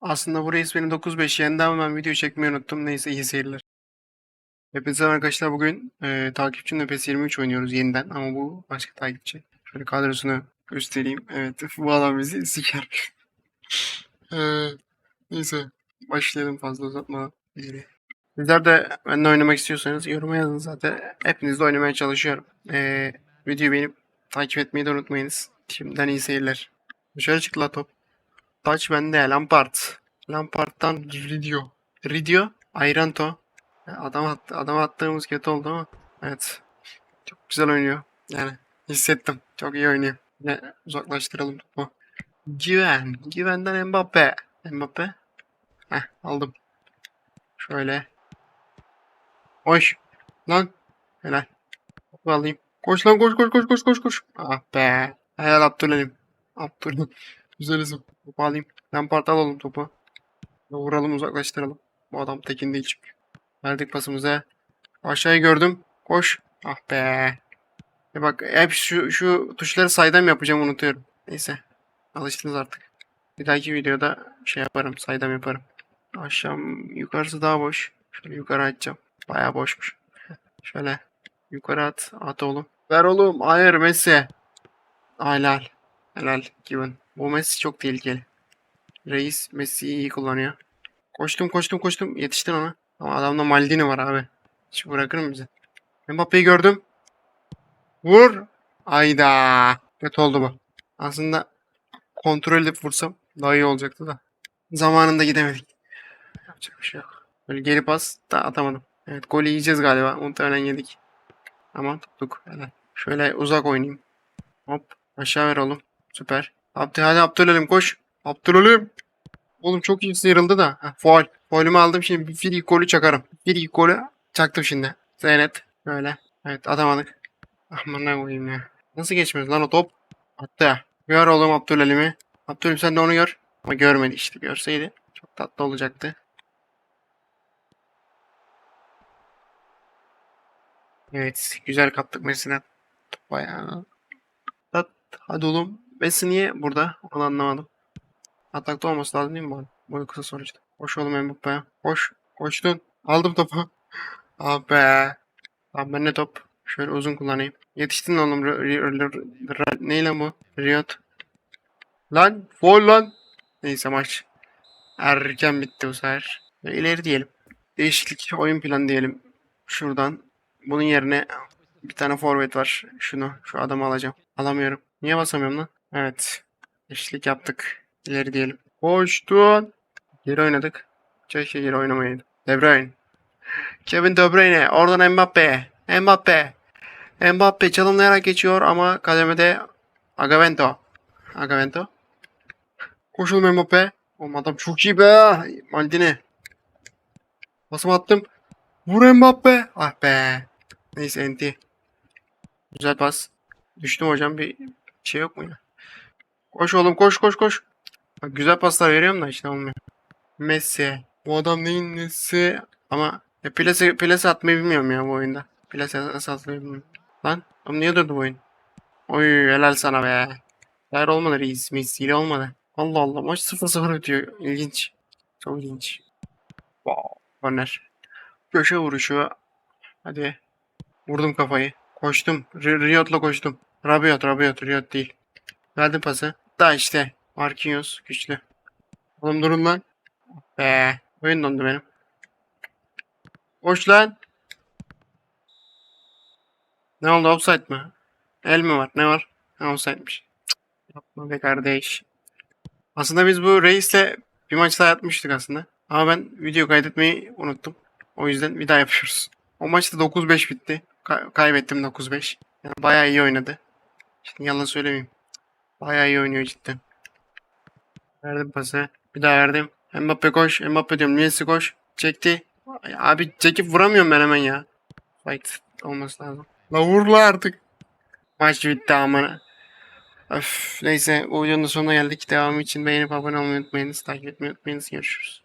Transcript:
Aslında bu reis beni 9-5 yendi ama ben video çekmeyi unuttum. Neyse iyi seyirler. Hepinize arkadaşlar bugün e, takipçimle PES 23 oynuyoruz yeniden ama bu başka takipçi. Şöyle kadrosunu göstereyim. Evet bu adam bizi siker. Eee, neyse başlayalım fazla uzatmadan. Sizler de benimle oynamak istiyorsanız yoruma yazın zaten. Hepinizle oynamaya çalışıyorum. Eee videoyu beğenip takip etmeyi de unutmayınız. Şimdiden iyi seyirler. Dışarı çık la top. Taç bende Lampard. Lampard'dan Ridio. Ridio, Ayranto. Adam, at, adam attığımız kötü oldu ama evet. Çok güzel oynuyor. Yani hissettim. Çok iyi oynuyor. Yine uzaklaştıralım topu. Güven. Güvenden Mbappe. Mbappe. Heh aldım. Şöyle. Hoş. Lan. Helal. Topu alayım. Koş lan koş koş koş koş koş koş. Ah be. Helal Abdülhalim. Abdülhalim. Güzel isim. Topu alayım. Lampard alalım topu. Vuralım uzaklaştıralım. Bu adam tekin değil çünkü. Verdik pasımıza. Aşağıyı gördüm. Koş. Ah be. E bak hep şu, şu tuşları saydam yapacağım unutuyorum. Neyse. Alıştınız artık. Bir dahaki videoda şey yaparım. Saydam yaparım. Aşağı yukarısı daha boş. Şöyle yukarı açacağım. Bayağı boşmuş. Şöyle yukarı at. At oğlum. Ver oğlum. Hayır Messi. Helal. Helal. Given. Bu Messi çok tehlikeli. Reis Messi'yi iyi kullanıyor. Koştum koştum koştum. Yetiştin ona. Ama adamda Maldini var abi. Hiç bırakır mı bizi? Mbappe'yi gördüm. Vur. Ayda. Kötü oldu bu. Aslında kontrol edip vursam daha iyi olacaktı da. Zamanında gidemedik. Yapacak bir şey yok. Böyle geri pas da atamadım. Evet golü yiyeceğiz galiba. Muhtemelen yedik. Ama tuttuk. Şöyle uzak oynayayım. Hop. Aşağı ver oğlum. Süper. Abdü hadi Abdülhalim koş. Abdülhalim. Oğlum çok iyi sıyrıldı da. Heh, foul. Foul'ümü aldım şimdi bir free golü çakarım. Free golü çaktım şimdi. Zeynep. Böyle. Evet atamadık. Aman ne koyayım ya. Nasıl geçmez lan o top? Attı. Gör oğlum Abdülhalim'i. Abdülhalim sen de onu gör. Ama görmedi işte. Görseydi çok tatlı olacaktı. Evet. Güzel kaptık. Top Bayağı. Hadi oğlum. Messi niye burada? Onu anlamadım. Atakta olması lazım değil mi bu? Boyu kısa sonuçta. Koş oğlum Mbappe'ye. Koş. Koştun. Aldım topu. Ah be. Tamam ben ne top? Şöyle uzun kullanayım. Yetiştin oğlum. R- r- r- r- ne lan bu? Riot. Lan. Foul lan. Neyse maç. Erken bitti bu sefer. İleri diyelim. Değişiklik oyun planı diyelim. Şuradan. Bunun yerine bir tane forvet var. Şunu. Şu adamı alacağım. Alamıyorum. Niye basamıyorum lan? Evet. Değişiklik yaptık. İleri diyelim. Koştun. Geri oynadık. Keşke geri oynamayaydı. De Bruyne. Kevin De Bruyne. Oradan Mbappe. Mbappe. Mbappe çalımlayarak geçiyor ama kademede Agavento. Agavento. Koşulma Mbappe. Oğlum adam çok iyi be. Maldini. Basım attım. Vur Mbappe. Ah be. Neyse enti. Güzel pas. Düştüm hocam bir şey yok mu ya? Koş oğlum koş koş koş. Bak güzel paslar veriyorum da işte olmuyor. Messi. Bu adam neyin nesi? Ama ya plase, plase atmayı bilmiyorum ya bu oyunda. Plase nasıl atmayı bilmiyorum. Lan oğlum niye durdu bu oyun? Oy helal sana be. Değer olmadı reis. Messi ile olmadı. Allah Allah maç 0-0 bitiyor. İlginç. Çok ilginç. Wow. Corner. Köşe vuruşu. Hadi. Vurdum kafayı. Koştum. R- Riot'la koştum. Rabiot, Rabiot, Riot değil. Verdim pası. Da işte. Marquinhos güçlü. Oğlum durun lan. Be. Oyun dondu benim. Koş lan. Ne oldu offside mı? El mi var? Ne var? Ha offside'miş. Yapma be kardeş. Aslında biz bu reisle bir maç daha yapmıştık aslında. Ama ben video kaydetmeyi unuttum. O yüzden bir daha yapıyoruz. O maçta 9-5 bitti. Ka- kaybettim 9-5. Yani bayağı iyi oynadı. Şimdi yalan söylemeyeyim. Bayağı iyi oynuyor cidden. Verdim pası. Bir daha verdim. Mbappe koş. Mbappe diyorum. Messi koş. Çekti. Abi çekip vuramıyorum ben hemen ya. Fight olması lazım. La vur la artık. Maç bitti ama. Öf, neyse bu videonun sonuna geldik. Devamı için beğenip abone olmayı unutmayınız. Takip etmeyi unutmayınız. Görüşürüz.